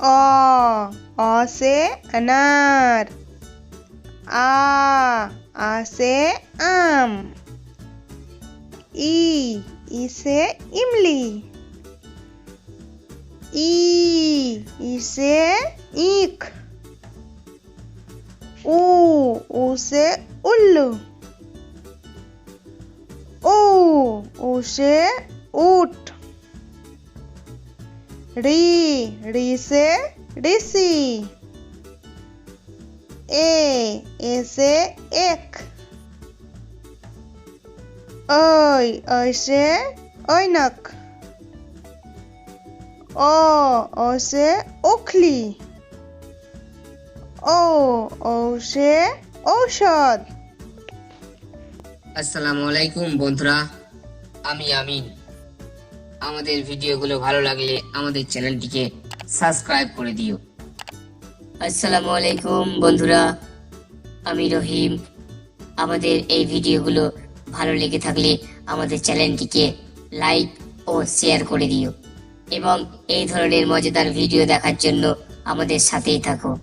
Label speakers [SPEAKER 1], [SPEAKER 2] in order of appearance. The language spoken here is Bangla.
[SPEAKER 1] अ अ से अनार। आ आ से आम। ई ई से इमली। ई ई से ईख। ऊ ऊ से उल्लू। ऊ ऊ से ऊट। রি রিসে ঋষি এ এসে এক। ওই ঐসে ঐনক। ও ওসে উখলি। ও ঔষে ঔষধ।
[SPEAKER 2] আসসালামু আলাইকুম বন্ধুরা, আমি আমিন। আমাদের ভিডিওগুলো ভালো লাগলে আমাদের চ্যানেলটিকে সাবস্ক্রাইব করে দিও। আসসালামু আলাইকুম, বন্ধুরা। আমি রহিম। আমাদের এই ভিডিওগুলো ভালো লেগে থাকলে আমাদের চ্যানেলটিকে লাইক ও শেয়ার করে দিও। এবং এই ধরনের মজাদার ভিডিও দেখার জন্য আমাদের সাথেই থাকো।